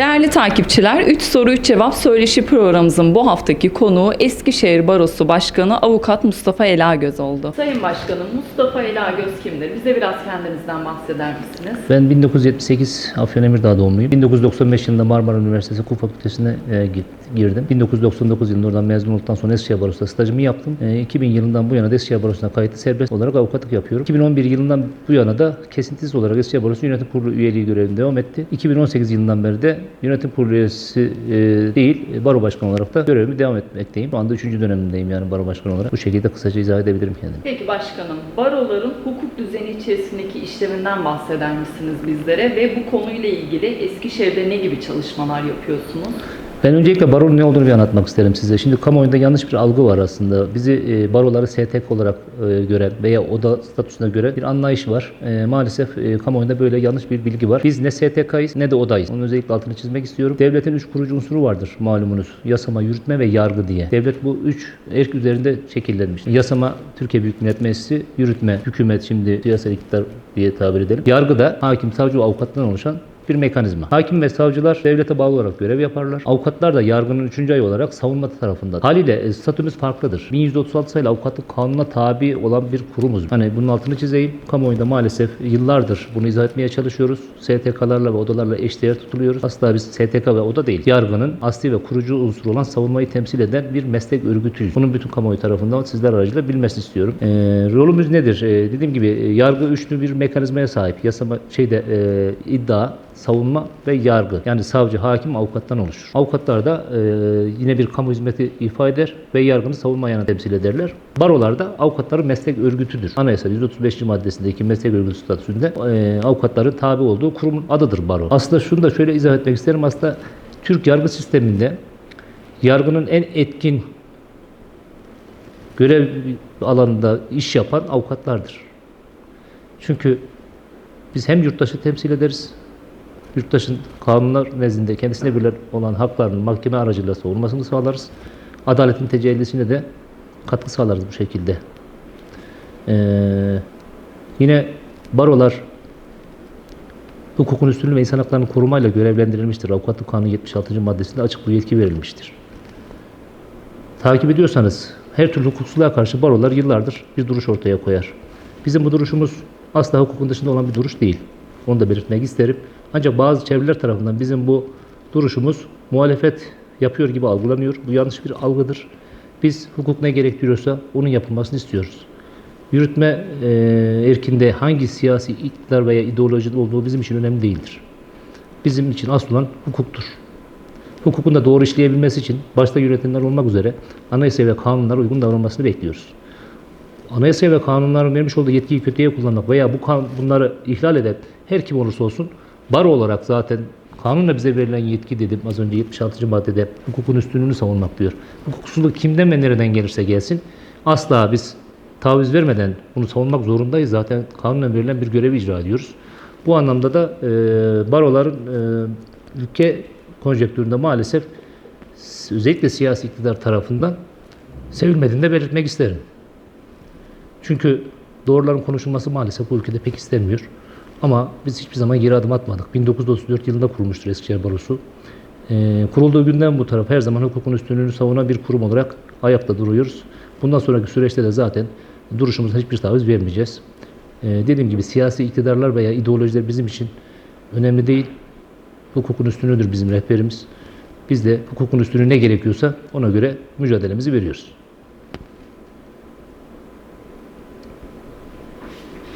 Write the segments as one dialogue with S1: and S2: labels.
S1: Değerli takipçiler, 3 soru 3 cevap söyleşi programımızın bu haftaki konuğu Eskişehir Barosu Başkanı Avukat Mustafa Elagöz oldu. Sayın Başkanım, Mustafa Elagöz kimdir? Bize biraz kendinizden bahseder misiniz?
S2: Ben 1978 Afyon doğumluyum. 1995 yılında Marmara Üniversitesi Hukuk Fakültesi'ne e, girdim. 1999 yılında oradan mezun olduktan sonra Eskişehir Barosu'nda stajımı yaptım. E, 2000 yılından bu yana da Eskişehir Barosu'na kayıtlı serbest olarak avukatlık yapıyorum. 2011 yılından bu yana da kesintisiz olarak Eskişehir Barosu Yönetim Kurulu üyeliği görevine devam etti. 2018 yılından beri de Yönetim Kurulu üyesi e, değil, e, Baro Başkanı olarak da görevimi devam etmekteyim. Şu anda 3. dönemindeyim yani Baro Başkanı olarak. Bu şekilde kısaca izah edebilirim kendimi.
S1: Peki başkanım, baroların hukuk düzeni içerisindeki işleminden bahseder misiniz bizlere ve bu konuyla ilgili Eskişehir'de ne gibi çalışmalar yapıyorsunuz?
S2: Ben öncelikle baronun ne olduğunu bir anlatmak isterim size. Şimdi kamuoyunda yanlış bir algı var aslında. Bizi e, baroları STK olarak e, gören veya oda statüsüne göre bir anlayış var. E, maalesef kamuoyunda böyle yanlış bir bilgi var. Biz ne STK'yız ne de odayız. Onun özellikle altını çizmek istiyorum. Devletin üç kurucu unsuru vardır malumunuz. Yasama, yürütme ve yargı diye. Devlet bu üç erk üzerinde şekillenmiş. Yasama Türkiye Büyük Millet Meclisi, yürütme, hükümet şimdi siyasal iktidar diye tabir edelim. Yargı da hakim, savcı ve avukattan oluşan bir mekanizma. Hakim ve savcılar devlete bağlı olarak görev yaparlar. Avukatlar da yargının 3. ayı olarak savunma tarafında. Haliyle e, statümüz farklıdır. 1136 sayılı avukatlık kanununa tabi olan bir kurumuz. Hani bunun altını çizeyim. Kamuoyunda maalesef yıllardır bunu izah etmeye çalışıyoruz. STK'larla ve odalarla eşdeğer tutuluyoruz. Asla biz STK ve oda değil. Yargının asli ve kurucu unsuru olan savunmayı temsil eden bir meslek örgütüyüz. Bunun bütün kamuoyu tarafından sizler aracılığıyla bilmesini istiyorum. Ee, rolümüz nedir? Ee, dediğim gibi e, yargı üçlü bir mekanizmaya sahip. Yasama şeyde e, iddia, savunma ve yargı. Yani savcı, hakim, avukattan oluşur. Avukatlar da e, yine bir kamu hizmeti ifa eder ve yargını savunma yanı temsil ederler. Barolar da avukatların meslek örgütüdür. Anayasa 135. maddesindeki meslek örgütü statüsünde e, avukatların tabi olduğu kurumun adıdır baro. Aslında şunu da şöyle izah etmek isterim. Aslında Türk yargı sisteminde yargının en etkin görev alanında iş yapan avukatlardır. Çünkü biz hem yurttaşı temsil ederiz, yurttaşın kanunlar nezdinde kendisine verilen olan haklarının mahkeme aracılığıyla savunmasını sağlarız. Adaletin tecellisine de katkı sağlarız bu şekilde. Ee, yine barolar hukukun üstünlüğü ve insan haklarının korumayla görevlendirilmiştir. Avukatlık Kanunu 76. maddesinde açık bu yetki verilmiştir. Takip ediyorsanız her türlü hukuksuzluğa karşı barolar yıllardır bir duruş ortaya koyar. Bizim bu duruşumuz asla hukukun dışında olan bir duruş değil. Onu da belirtmek isterim. Ancak bazı çevreler tarafından bizim bu duruşumuz muhalefet yapıyor gibi algılanıyor. Bu yanlış bir algıdır. Biz hukuk ne gerektiriyorsa onun yapılmasını istiyoruz. Yürütme e, erkinde hangi siyasi iktidar veya ideolojide olduğu bizim için önemli değildir. Bizim için asıl olan hukuktur. Hukukun da doğru işleyebilmesi için başta yönetimler olmak üzere anayasa ve kanunlara uygun davranmasını bekliyoruz. Anayasa ve kanunların vermiş olduğu yetkiyi kötüye kullanmak veya bu kan, bunları ihlal eden her kim olursa olsun baro olarak zaten kanunla bize verilen yetki dedim az önce 76. maddede hukukun üstünlüğünü savunmak diyor. Hukuksuzluk kimden ve nereden gelirse gelsin asla biz taviz vermeden bunu savunmak zorundayız. Zaten kanunla verilen bir görevi icra ediyoruz. Bu anlamda da e, baroların e, ülke konjektüründe maalesef özellikle siyasi iktidar tarafından sevilmediğini de belirtmek isterim. Çünkü doğruların konuşulması maalesef bu ülkede pek istenmiyor. Ama biz hiçbir zaman geri adım atmadık. 1934 yılında kurulmuştur Eskişehir Barosu. Ee, kurulduğu günden bu taraf her zaman hukukun üstünlüğünü savunan bir kurum olarak ayakta duruyoruz. Bundan sonraki süreçte de zaten duruşumuzda hiçbir taviz vermeyeceğiz. Ee, dediğim gibi siyasi iktidarlar veya ideolojiler bizim için önemli değil. Hukukun üstünlüğüdür bizim rehberimiz. Biz de hukukun üstünlüğü ne gerekiyorsa ona göre mücadelemizi veriyoruz.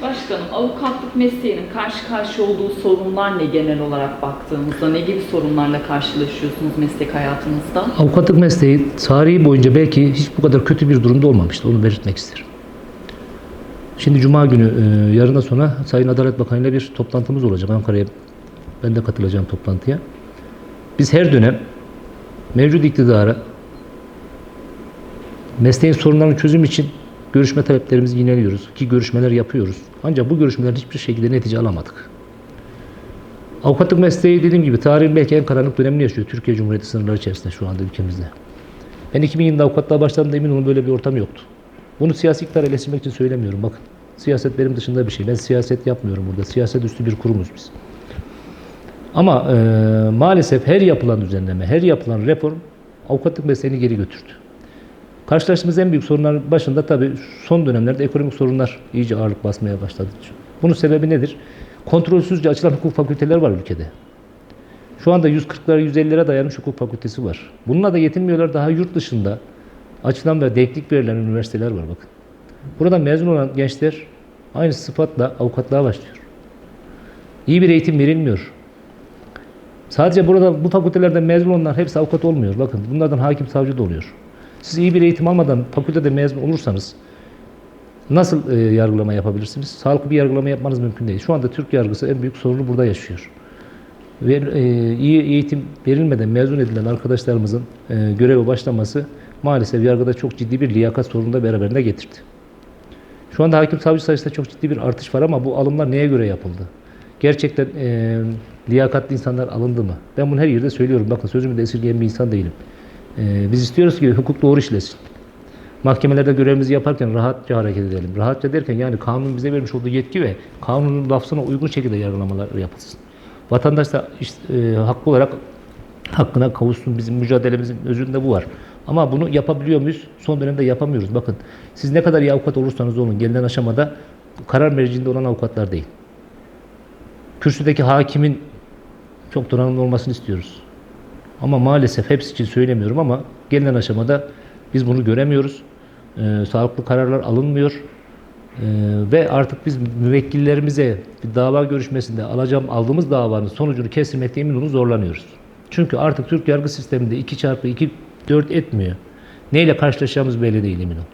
S1: Başkanım, avukatlık mesleğinin karşı karşıya olduğu sorunlar ne genel olarak baktığımızda? Ne gibi sorunlarla karşılaşıyorsunuz meslek hayatınızda?
S2: Avukatlık mesleği tarihi boyunca belki hiç bu kadar kötü bir durumda olmamıştı. Onu belirtmek isterim. Şimdi Cuma günü e, yarından sonra Sayın Adalet Bakanı ile bir toplantımız olacak Ankara'ya. Ben de katılacağım toplantıya. Biz her dönem mevcut iktidara mesleğin sorunlarının çözüm için görüşme taleplerimizi yineliyoruz. Ki görüşmeler yapıyoruz. Ancak bu görüşmeler hiçbir şekilde netice alamadık. Avukatlık mesleği dediğim gibi tarihin belki en karanlık dönemini yaşıyor Türkiye Cumhuriyeti sınırları içerisinde şu anda ülkemizde. Ben 2000 yılında avukatlığa başladığımda emin olun böyle bir ortam yoktu. Bunu siyasi iktidara eleştirmek için söylemiyorum bakın. Siyaset benim dışında bir şey. Ben siyaset yapmıyorum burada. Siyaset üstü bir kurumuz biz. Ama e, maalesef her yapılan düzenleme, her yapılan reform avukatlık mesleğini geri götürdü. Karşılaştığımız en büyük sorunların başında tabii son dönemlerde ekonomik sorunlar iyice ağırlık basmaya başladı. Bunun sebebi nedir? Kontrolsüzce açılan hukuk fakülteleri var ülkede. Şu anda 140'lara 150'lere dayanmış hukuk fakültesi var. Bununla da yetinmiyorlar. Daha yurt dışında açılan ve denklik verilen üniversiteler var bakın. Buradan mezun olan gençler aynı sıfatla avukatlığa başlıyor. İyi bir eğitim verilmiyor. Sadece burada bu fakültelerden mezun olanlar hepsi avukat olmuyor. Bakın bunlardan hakim savcı da oluyor. Siz iyi bir eğitim almadan fakültede mezun olursanız nasıl e, yargılama yapabilirsiniz? Sağlıklı bir yargılama yapmanız mümkün değil. Şu anda Türk yargısı en büyük sorunu burada yaşıyor. Ve e, iyi eğitim verilmeden mezun edilen arkadaşlarımızın e, göreve başlaması maalesef yargıda çok ciddi bir liyakat sorunu da beraberinde getirdi. Şu anda hakim savcı sayısında çok ciddi bir artış var ama bu alımlar neye göre yapıldı? Gerçekten e, liyakatli insanlar alındı mı? Ben bunu her yerde söylüyorum. Bakın sözümü de esirgeyen bir insan değilim. E, biz istiyoruz ki hukuk doğru işlesin. Mahkemelerde görevimizi yaparken rahatça hareket edelim. Rahatça derken yani kanunun bize vermiş olduğu yetki ve kanunun lafzına uygun şekilde yargılamalar yapılsın. Vatandaş da işte, e, haklı olarak hakkına kavuşsun. Bizim mücadelemizin özünde bu var. Ama bunu yapabiliyor muyuz? Son dönemde yapamıyoruz. Bakın siz ne kadar iyi avukat olursanız olun gelinen aşamada karar merciinde olan avukatlar değil. Kürsüdeki hakimin çok donanımlı olmasını istiyoruz. Ama maalesef hepsi için söylemiyorum ama gelinen aşamada biz bunu göremiyoruz. Ee, sağlıklı kararlar alınmıyor. Ee, ve artık biz müvekkillerimize bir dava görüşmesinde alacağım aldığımız davanın sonucunu kestirmekte emin olun zorlanıyoruz. Çünkü artık Türk yargı sisteminde 2 çarpı 2 4 etmiyor. Neyle karşılaşacağımız belli değil emin olun.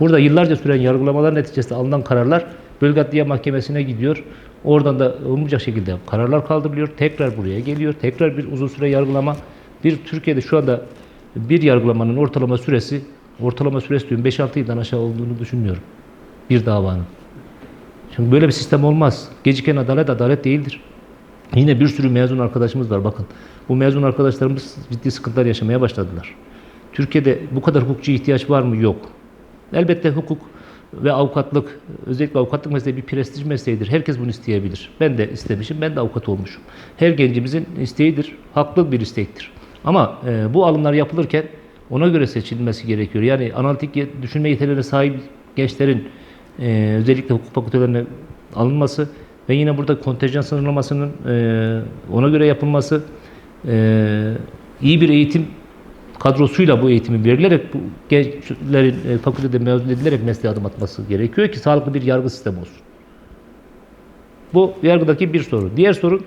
S2: Burada yıllarca süren yargılamalar neticesinde alınan kararlar Bölge Adliye Mahkemesi'ne gidiyor. Oradan da olmayacak şekilde kararlar kaldırılıyor. Tekrar buraya geliyor. Tekrar bir uzun süre yargılama. Bir Türkiye'de şu anda bir yargılamanın ortalama süresi, ortalama süresi diyorum 5-6 yıldan aşağı olduğunu düşünmüyorum. Bir davanın. Şimdi böyle bir sistem olmaz. Geciken adalet adalet değildir. Yine bir sürü mezun arkadaşımız var bakın. Bu mezun arkadaşlarımız ciddi sıkıntılar yaşamaya başladılar. Türkiye'de bu kadar hukukçu ihtiyaç var mı? Yok. Elbette hukuk ve avukatlık, özellikle avukatlık mesleği bir prestij mesleğidir. Herkes bunu isteyebilir. Ben de istemişim, ben de avukat olmuşum. Her gencimizin isteğidir, haklı bir istektir. Ama e, bu alımlar yapılırken ona göre seçilmesi gerekiyor. Yani analitik düşünme yeteneğine sahip gençlerin e, özellikle hukuk fakültelerine alınması ve yine burada kontenjan sınırlamasının e, ona göre yapılması, e, iyi bir eğitim kadrosuyla bu eğitimi verilerek bu gençlerin e, fakültede mezun edilerek mesleğe adım atması gerekiyor ki sağlıklı bir yargı sistemi olsun. Bu yargıdaki bir soru. Diğer soru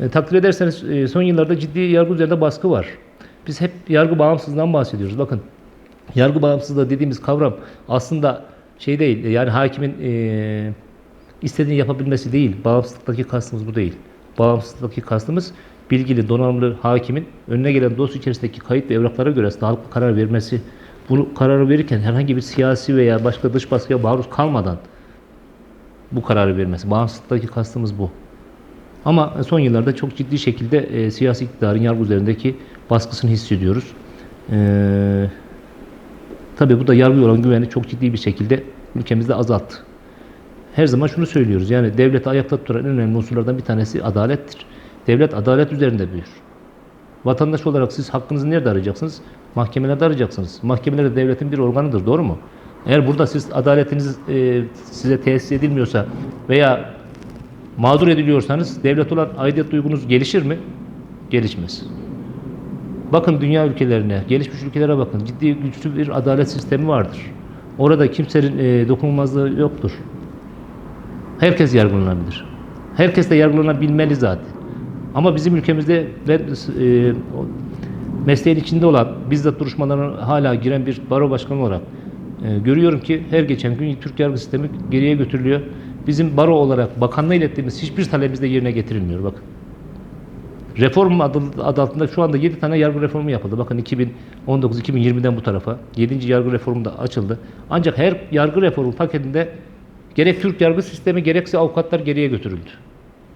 S2: e, takdir ederseniz e, son yıllarda ciddi yargı üzerinde baskı var. Biz hep yargı bağımsızlığından bahsediyoruz. Bakın yargı bağımsızlığı dediğimiz kavram aslında şey değil yani hakimin e, istediğini yapabilmesi değil. Bağımsızlıktaki kastımız bu değil. Bağımsızlıktaki kastımız bilgili, donanımlı hakimin önüne gelen dosya içerisindeki kayıt ve evraklara göre sağlıklı karar vermesi, bunu kararı verirken herhangi bir siyasi veya başka dış baskıya maruz kalmadan bu kararı vermesi. Bağımsızlıktaki kastımız bu. Ama son yıllarda çok ciddi şekilde e, siyasi iktidarın yargı üzerindeki baskısını hissediyoruz. E, tabii bu da yargıya olan güveni çok ciddi bir şekilde ülkemizde azalttı. Her zaman şunu söylüyoruz. Yani devleti ayakta tutan en önemli unsurlardan bir tanesi adalettir. Devlet adalet üzerinde büyür. Vatandaş olarak siz hakkınızı nerede arayacaksınız? Mahkemelerde arayacaksınız. Mahkemeler de devletin bir organıdır. Doğru mu? Eğer burada siz adaletiniz e, size tesis edilmiyorsa veya mağdur ediliyorsanız devlet olan aidiyet duygunuz gelişir mi? Gelişmez. Bakın dünya ülkelerine, gelişmiş ülkelere bakın. Ciddi güçlü bir adalet sistemi vardır. Orada kimsenin e, dokunulmazlığı yoktur. Herkes yargılanabilir. Herkes de yargılanabilmeli zaten. Ama bizim ülkemizde ben e, mesleğin içinde olan, bizzat duruşmalarına hala giren bir baro başkanı olarak e, görüyorum ki her geçen gün Türk yargı sistemi geriye götürülüyor. Bizim baro olarak bakanlığa ilettiğimiz hiçbir talebimiz de yerine getirilmiyor. Bakın. Reform adı, adı altında şu anda 7 tane yargı reformu yapıldı. Bakın 2019-2020'den bu tarafa 7. yargı reformu da açıldı. Ancak her yargı reformu paketinde gerek Türk yargı sistemi gerekse avukatlar geriye götürüldü.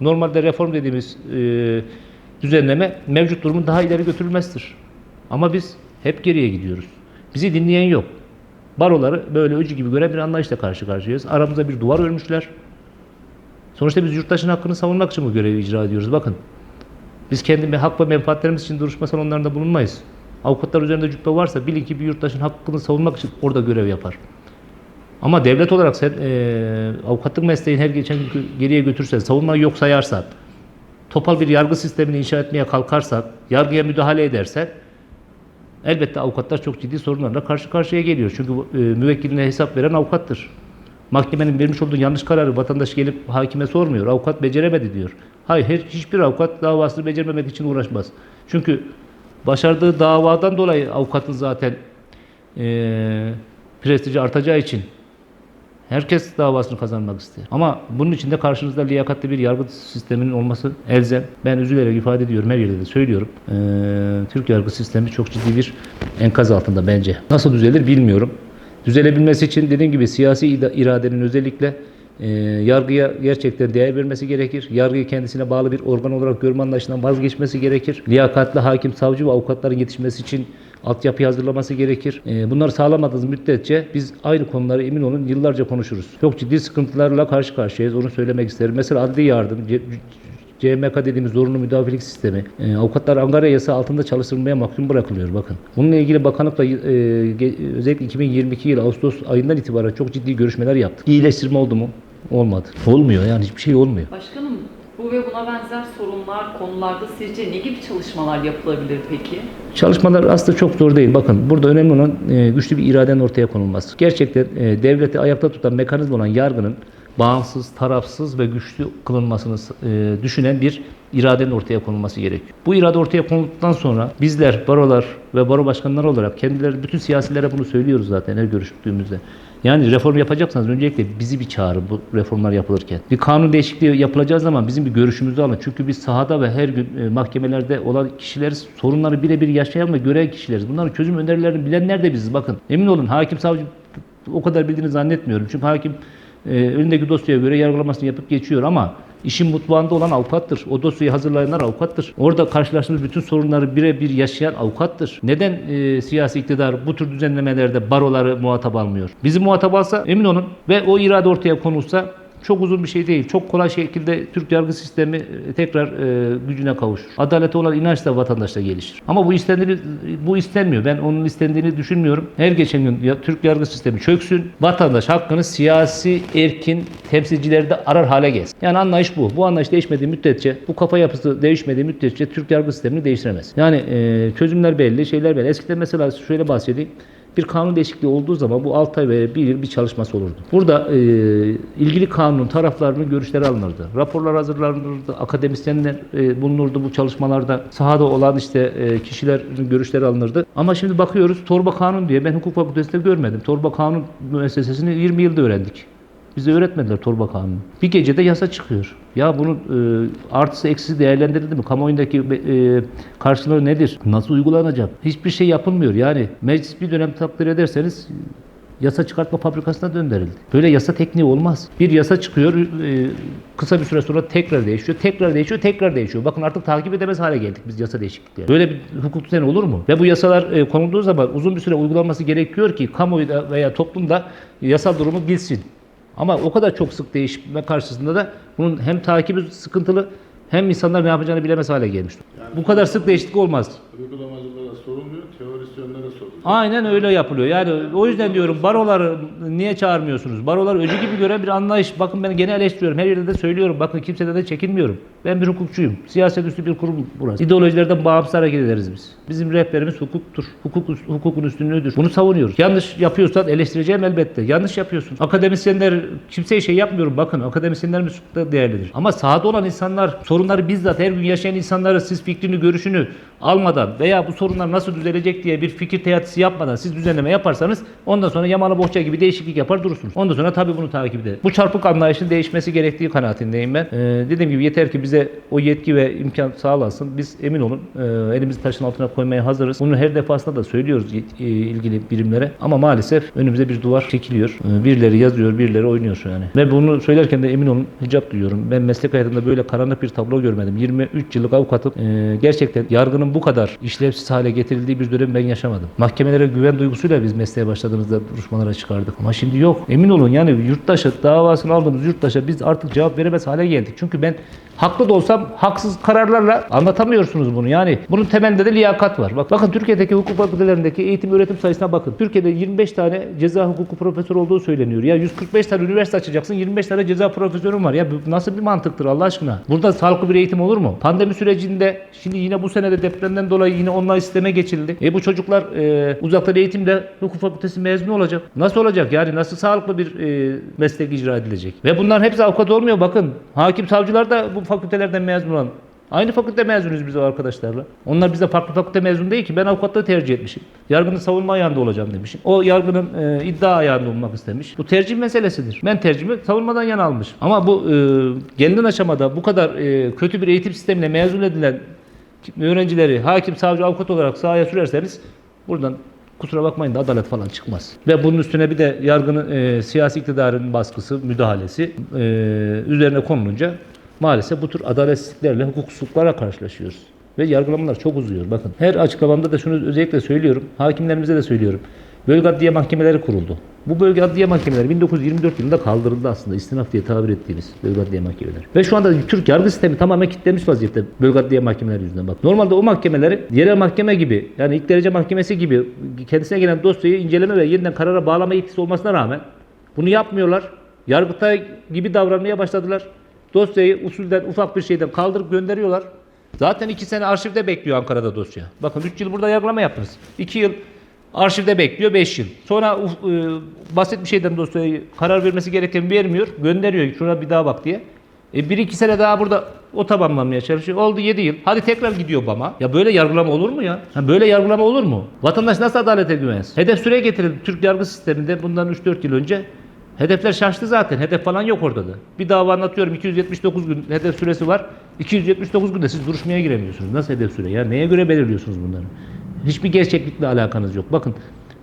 S2: Normalde reform dediğimiz e, düzenleme mevcut durumun daha ileri götürülmesidir. Ama biz hep geriye gidiyoruz. Bizi dinleyen yok. Baroları böyle öcü gibi gören bir anlayışla karşı karşıyayız. Aramıza bir duvar örmüşler. Sonuçta biz yurttaşın hakkını savunmak için bu görevi icra ediyoruz. Bakın Biz kendi hak ve menfaatlerimiz için duruşmasal onlarında bulunmayız. Avukatlar üzerinde cübbe varsa bilin ki bir yurttaşın hakkını savunmak için orada görev yapar. Ama devlet olarak sen eee avukatlık mesleğini her geçen gün geriye götürsen, savunmayı yok sayarsan, topal bir yargı sistemini inşa etmeye kalkarsak, yargıya müdahale edersen elbette avukatlar çok ciddi sorunlarla karşı karşıya geliyor. Çünkü e, müvekkiline hesap veren avukattır. Mahkemenin vermiş olduğu yanlış kararı vatandaş gelip hakime sormuyor. Avukat beceremedi diyor. Hayır, her- hiçbir avukat davasını becermemek için uğraşmaz. Çünkü başardığı davadan dolayı avukatın zaten e, prestiji artacağı için Herkes davasını kazanmak ister. Ama bunun için de karşınızda liyakatli bir yargı sisteminin olması elzem. Ben üzülerek ifade ediyorum, her yerde de söylüyorum. Ee, Türk yargı sistemi çok ciddi bir enkaz altında bence. Nasıl düzelir bilmiyorum. Düzelebilmesi için dediğim gibi siyasi iradenin özellikle e, yargıya gerçekten değer vermesi gerekir. Yargıyı kendisine bağlı bir organ olarak görme anlayışından vazgeçmesi gerekir. Liyakatli hakim, savcı ve avukatların yetişmesi için altyapıyı hazırlaması gerekir. E, bunları sağlamadığınız müddetçe biz aynı konuları emin olun yıllarca konuşuruz. Çok ciddi sıkıntılarla karşı karşıyayız. Onu söylemek isterim. Mesela adli yardım, CMK dediğimiz zorunlu müdafilik sistemi. E, avukatlar Ankara yasa altında çalıştırılmaya mahkum bırakılıyor bakın. Bununla ilgili bakanlıkla e, özellikle 2022 yılı Ağustos ayından itibaren çok ciddi görüşmeler yaptık. İyileştirme oldu mu? Olmadı. Olmuyor yani hiçbir şey olmuyor.
S1: Başkanım bu ve buna benzer sorunlar konularda sizce ne gibi çalışmalar yapılabilir peki?
S2: Çalışmalar aslında çok zor değil. Bakın burada önemli olan e, güçlü bir iradenin ortaya konulması. Gerçekten e, devleti ayakta tutan mekanizma olan yargının bağımsız, tarafsız ve güçlü kılınmasını e, düşünen bir iradenin ortaya konulması gerekiyor. Bu irade ortaya konulduktan sonra bizler barolar ve baro başkanları olarak kendileri bütün siyasilere bunu söylüyoruz zaten her görüştüğümüzde. Yani reform yapacaksanız öncelikle bizi bir çağırın bu reformlar yapılırken. Bir kanun değişikliği yapılacağı zaman bizim bir görüşümüzü alın. Çünkü biz sahada ve her gün e, mahkemelerde olan kişileriz. Sorunları birebir yaşayan ve gören kişileriz. Bunların çözüm önerilerini bilenler de biziz. Bakın emin olun hakim savcı o kadar bildiğini zannetmiyorum. Çünkü hakim e, önündeki dosyaya göre yargılamasını yapıp geçiyor ama işin mutfağında olan avukattır. O dosyayı hazırlayanlar avukattır. Orada karşılaştığımız bütün sorunları birebir yaşayan avukattır. Neden e, siyasi iktidar bu tür düzenlemelerde baroları muhatap almıyor? Bizi muhatap alsa emin olun ve o irade ortaya konulsa çok uzun bir şey değil. Çok kolay şekilde Türk yargı sistemi e, tekrar e, gücüne kavuşur. Adalete olan inanç da vatandaşta gelişir. Ama bu istendiğini, bu istenmiyor. Ben onun istendiğini düşünmüyorum. Her geçen gün ya, Türk yargı sistemi çöksün. Vatandaş hakkını siyasi erkin temsilcileri de arar hale gelsin. Yani anlayış bu. Bu anlayış değişmediği müddetçe, bu kafa yapısı değişmediği müddetçe Türk yargı sistemini değiştiremez. Yani e, çözümler belli, şeyler belli. Eskiden mesela şöyle bahsedeyim bir kanun değişikliği olduğu zaman bu 6 ay veya 1 yıl bir çalışması olurdu. Burada e, ilgili kanunun taraflarının görüşleri alınırdı. Raporlar hazırlanırdı, akademisyenler e, bulunurdu bu çalışmalarda. Sahada olan işte e, kişilerin görüşleri alınırdı. Ama şimdi bakıyoruz torba kanun diye ben hukuk fakültesinde görmedim. Torba kanun müessesesini 20 yılda öğrendik. Bize öğretmediler torba kanunu. Bir gecede yasa çıkıyor. Ya bunun e, artısı eksisi değerlendirildi mi? Kamuoyundaki e, karşılığı nedir? Nasıl uygulanacak? Hiçbir şey yapılmıyor. Yani meclis bir dönem takdir ederseniz yasa çıkartma fabrikasına döndürüldü. Böyle yasa tekniği olmaz. Bir yasa çıkıyor, e, kısa bir süre sonra tekrar değişiyor, tekrar değişiyor, tekrar değişiyor. Bakın artık takip edemez hale geldik biz yasa değişiklikleri. Böyle bir hukuk düzeni olur mu? Ve bu yasalar e, konulduğu zaman uzun bir süre uygulanması gerekiyor ki kamuoyu veya toplumda yasal durumu bilsin. Ama o kadar çok sık değişme karşısında da bunun hem takibi sıkıntılı hem insanlar ne yapacağını bilemez hale gelmiş. Bu kadar sık değişiklik olmaz.
S3: Uygulamacılara sorulmuyor, teorisyenlere soruluyor.
S2: Aynen öyle yapılıyor. Yani o yüzden diyorum baroları niye çağırmıyorsunuz? Barolar öcü gibi gören bir anlayış. Bakın ben gene eleştiriyorum. Her yerde de söylüyorum. Bakın kimseden de çekinmiyorum. Ben bir hukukçuyum. Siyaset üstü bir kurum burası. İdeolojilerden bağımsız hareket ederiz biz. Bizim rehberimiz hukuktur. Hukuk, hukukun üstünlüğüdür. Bunu savunuyoruz. Yanlış yapıyorsan eleştireceğim elbette. Yanlış yapıyorsun. Akademisyenler kimseye şey yapmıyorum. Bakın akademisyenlerimiz da değerlidir. Ama sahada olan insanlar sorunları bizzat her gün yaşayan insanları siz fikrini, görüşünü almadan veya bu sorunlar nasıl düzelecek diye bir fikir teatisi yapmadan siz düzenleme yaparsanız ondan sonra yamalı bohça gibi değişiklik yapar durursunuz. Ondan sonra tabii bunu takip eder. Bu çarpık anlayışın değişmesi gerektiği kanaatindeyim ben. Ee, dediğim gibi yeter ki bize o yetki ve imkan sağlansın. Biz emin olun e, elimizi taşın altına koymaya hazırız. Bunu her defasında da söylüyoruz e, ilgili birimlere. Ama maalesef önümüze bir duvar çekiliyor. E, birileri yazıyor, birileri oynuyor şu yani. Ve bunu söylerken de emin olun hicap duyuyorum. Ben meslek hayatımda böyle karanlık bir tablo görmedim. 23 yıllık avukatım. E, gerçekten yargının bu kadar işlevsiz hale getirildiği bir dönem ben yaşamadım. Mahkemelere güven duygusuyla biz mesleğe başladığımızda duruşmalara çıkardık. Ama şimdi yok. Emin olun yani yurttaşa davasını aldığımız yurttaşa biz artık cevap veremez hale geldik. Çünkü ben Haklı da olsam haksız kararlarla anlatamıyorsunuz bunu. Yani bunun temelinde de liyakat var. Bak, bakın Türkiye'deki hukuk fakültelerindeki eğitim öğretim sayısına bakın. Türkiye'de 25 tane ceza hukuku profesörü olduğu söyleniyor. Ya 145 tane üniversite açacaksın 25 tane ceza profesörün var. Ya nasıl bir mantıktır Allah aşkına? Burada sağlıklı bir eğitim olur mu? Pandemi sürecinde şimdi yine bu senede depremden dolayı yine online sisteme geçildi. E bu çocuklar e, uzaktan eğitimle hukuk fakültesi mezunu olacak. Nasıl olacak yani? Nasıl sağlıklı bir e, meslek icra edilecek? Ve bunların hepsi avukat olmuyor. Bakın hakim savcılar da bu fakültelerden mezun olan. Aynı fakülte mezunuyuz biz arkadaşlarla. Onlar bize farklı fakülte mezun değil ki. Ben avukatlığı tercih etmişim. Yargının savunma ayağında olacağım demişim. O yargının e, iddia ayağında olmak istemiş. Bu tercih meselesidir. Ben tercihimi savunmadan yana almışım. Ama bu e, gelinen aşamada bu kadar e, kötü bir eğitim sistemiyle mezun edilen öğrencileri hakim, savcı, avukat olarak sahaya sürerseniz buradan kusura bakmayın da adalet falan çıkmaz. Ve bunun üstüne bir de yargının e, siyasi iktidarın baskısı, müdahalesi e, üzerine konulunca maalesef bu tür adaletsizliklerle, hukuksuzluklarla karşılaşıyoruz. Ve yargılamalar çok uzuyor. Bakın her açıklamamda da şunu özellikle söylüyorum. Hakimlerimize de söylüyorum. Bölge adliye mahkemeleri kuruldu. Bu bölge adliye mahkemeleri 1924 yılında kaldırıldı aslında. İstinaf diye tabir ettiğimiz bölge adliye mahkemeleri. Ve şu anda Türk yargı sistemi tamamen kilitlenmiş vaziyette bölge adliye mahkemeleri yüzünden. Bak normalde o mahkemeleri yerel mahkeme gibi yani ilk derece mahkemesi gibi kendisine gelen dosyayı inceleme ve yeniden karara bağlama yetkisi olmasına rağmen bunu yapmıyorlar. Yargıtay gibi davranmaya başladılar. Dosyayı usulden ufak bir şeyden kaldırıp gönderiyorlar. Zaten iki sene arşivde bekliyor Ankara'da dosya. Bakın 3 yıl burada yargılama yaptınız. 2 yıl arşivde bekliyor 5 yıl. Sonra e, basit bir şeyden dosyayı karar vermesi gereken vermiyor. Gönderiyor şuna bir daha bak diye. E, bir iki sene daha burada o tamamlanmaya çalışıyor. Oldu 7 yıl. Hadi tekrar gidiyor BAM'a. Ya böyle yargılama olur mu ya? Ha, böyle yargılama olur mu? Vatandaş nasıl adalete güvensin? Hedef süre getirildi Türk yargı sisteminde bundan 3-4 yıl önce. Hedefler şaştı zaten. Hedef falan yok orada da. Bir dava anlatıyorum 279 gün hedef süresi var. 279 günde siz duruşmaya giremiyorsunuz. Nasıl hedef süre ya? Neye göre belirliyorsunuz bunları? Hiçbir gerçeklikle alakanız yok. Bakın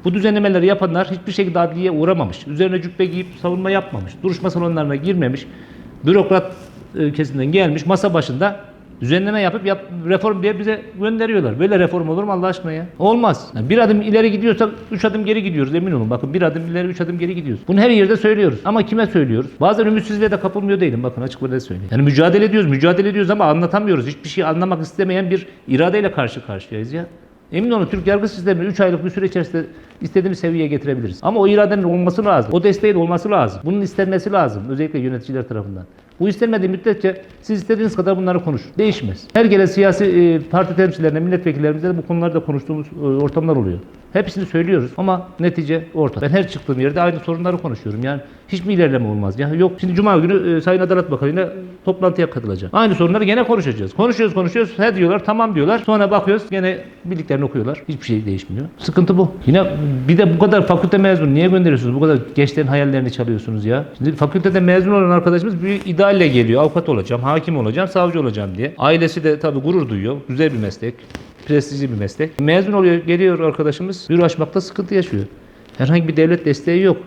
S2: bu düzenlemeleri yapanlar hiçbir şekilde adliyeye uğramamış. Üzerine cübbe giyip savunma yapmamış. Duruşma salonlarına girmemiş. Bürokrat e, kesimden gelmiş masa başında düzenleme yapıp yap, reform diye bize gönderiyorlar. Böyle reform olur mu Allah aşkına ya? Olmaz. Yani bir adım ileri gidiyorsak üç adım geri gidiyoruz emin olun. Bakın bir adım ileri üç adım geri gidiyoruz. Bunu her yerde söylüyoruz. Ama kime söylüyoruz? Bazen ümitsizliğe de kapılmıyor değilim. Bakın açık böyle söyleyeyim. Yani mücadele ediyoruz, mücadele ediyoruz ama anlatamıyoruz. Hiçbir şey anlamak istemeyen bir iradeyle karşı karşıyayız ya. Emin olun Türk yargı sistemini 3 aylık bir süre içerisinde istediğimiz seviyeye getirebiliriz. Ama o iradenin olması lazım. O desteğin olması lazım. Bunun istenmesi lazım. Özellikle yöneticiler tarafından. Bu istenmediği müddetçe siz istediğiniz kadar bunları konuşun. Değişmez. Her gelen siyasi e, parti temsilcilerine, milletvekillerimize bu konularda konuştuğumuz e, ortamlar oluyor. Hepsini söylüyoruz ama netice ortada. Ben her çıktığım yerde aynı sorunları konuşuyorum. Yani hiç mi ilerleme olmaz? Ya yok şimdi cuma günü e, Sayın Adalet Bakanı ile toplantıya katılacağım. Aynı sorunları gene konuşacağız. Konuşuyoruz, konuşuyoruz. He diyorlar, tamam diyorlar. Sonra bakıyoruz gene bildiklerini okuyorlar. Hiçbir şey değişmiyor. Sıkıntı bu. Yine bir de bu kadar fakülte mezunu niye gönderiyorsunuz? Bu kadar gençlerin hayallerini çalıyorsunuz ya. Şimdi fakültede mezun olan arkadaşımız bir idealle geliyor. Avukat olacağım, hakim olacağım, savcı olacağım diye. Ailesi de tabii gurur duyuyor. Güzel bir meslek. Prestijli bir meslek. Mezun oluyor, geliyor arkadaşımız. Bir açmakta sıkıntı yaşıyor. Herhangi bir devlet desteği yok.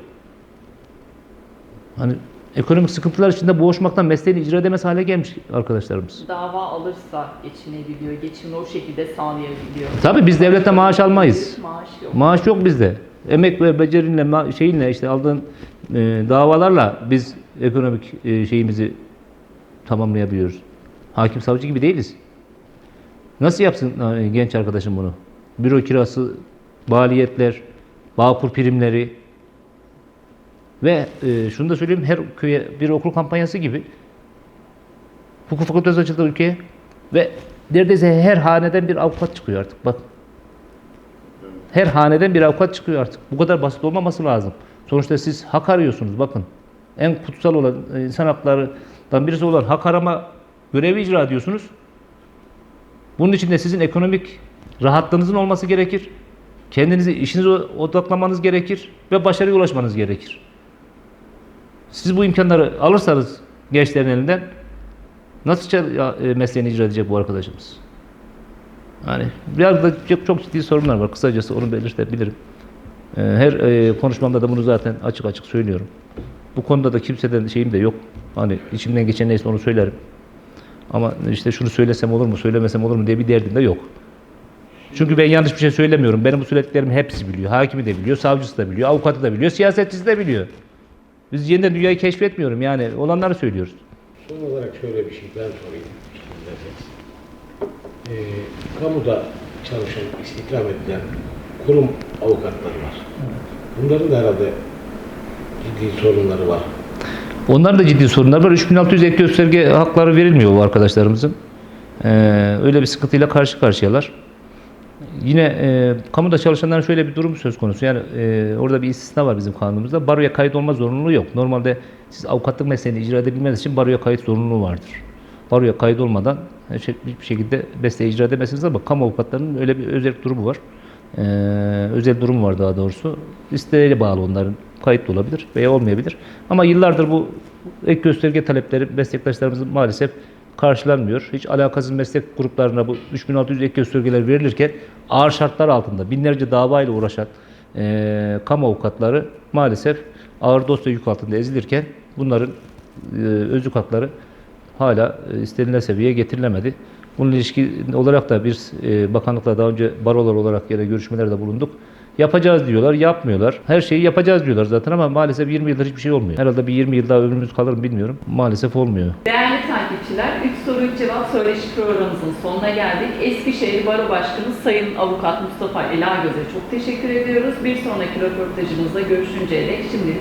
S2: Hani ekonomik sıkıntılar içinde boğuşmaktan mesleğini icra edemez hale gelmiş arkadaşlarımız.
S1: Dava alırsa geçinebiliyor, geçimini o şekilde sağlayabiliyor.
S2: Tabii biz devlete maaş almayız.
S1: Maaş yok.
S2: Maaş yok bizde. Emek ve becerinle, şeyinle işte aldığın e, davalarla biz ekonomik e, şeyimizi tamamlayabiliyoruz. Hakim savcı gibi değiliz. Nasıl yapsın genç arkadaşım bunu? Büro kirası, baliyetler, bağkur primleri ve e, şunu da söyleyeyim her köye bir okul kampanyası gibi hukuk fakültesi açıldı ülkeye ve neredeyse her haneden bir avukat çıkıyor artık. Bak her haneden bir avukat çıkıyor artık. Bu kadar basit olmaması lazım. Sonuçta siz hak arıyorsunuz bakın. En kutsal olan insan haklarından birisi olan hak arama görevi icra ediyorsunuz. Bunun için de sizin ekonomik rahatlığınızın olması gerekir. Kendinizi işinize odaklamanız gerekir ve başarıya ulaşmanız gerekir. Siz bu imkanları alırsanız gençlerin elinden nasıl e, mesleğini icra edecek bu arkadaşımız? Yani biraz da çok, çok ciddi sorunlar var. Kısacası onu belirtebilirim. Ee, Her e, konuşmamda da bunu zaten açık açık söylüyorum. Bu konuda da kimseden şeyim de yok. Hani içimden geçen neyse onu söylerim. Ama işte şunu söylesem olur mu, söylemesem olur mu diye bir derdim de yok. Çünkü ben yanlış bir şey söylemiyorum. Benim bu söylediklerimi hepsi biliyor. Hakimi de biliyor, savcısı da biliyor, avukatı da biliyor, siyasetçisi de biliyor. Biz yeniden dünyayı keşfetmiyorum yani. Olanları söylüyoruz.
S4: Son olarak şöyle bir şey ben sorayım. Ee, kamuda çalışan, istihdam edilen kurum avukatları var. Bunların da herhalde ciddi sorunları var.
S2: Onların da ciddi sorunlar var. 3600 ek gösterge hakları verilmiyor bu arkadaşlarımızın. Ee, öyle bir sıkıntıyla karşı karşıyalar. Yine e, kamuda çalışanların şöyle bir durum söz konusu. Yani e, orada bir istisna var bizim kanunumuzda. Baroya kayıt olma zorunluluğu yok. Normalde siz avukatlık mesleğini icra edebilmeniz için baroya kayıt zorunluluğu vardır. Baroya kayıt olmadan e, şey- hiçbir şekilde mesleği icra edemezsiniz ama kamu avukatlarının öyle bir özel durumu var. Ee, özel durum var daha doğrusu. İsteğe bağlı onların kayıtlı olabilir veya olmayabilir. Ama yıllardır bu ek gösterge talepleri meslektaşlarımızın maalesef karşılanmıyor. Hiç alakasız meslek gruplarına bu 3600 ek göstergeler verilirken ağır şartlar altında binlerce davayla uğraşan eee kamu avukatları maalesef ağır dosya yük altında ezilirken bunların eee özlük hakları hala e, istenilen seviyeye getirilemedi. Bunun ilişkin olarak da bir e, bakanlıkla daha önce barolar olarak ya da görüşmelerde bulunduk. Yapacağız diyorlar, yapmıyorlar. Her şeyi yapacağız diyorlar zaten ama maalesef 20 yıldır hiçbir şey olmuyor. Herhalde bir 20 yıl daha ömrümüz kalır mı bilmiyorum. Maalesef olmuyor.
S1: Değerli takipçiler, 3 soru 3 cevap söyleşi programımızın sonuna geldik. Eskişehir Baro Başkanı Sayın Avukat Mustafa Elagöz'e çok teşekkür ediyoruz. Bir sonraki röportajımızda görüşünceye dek şimdilik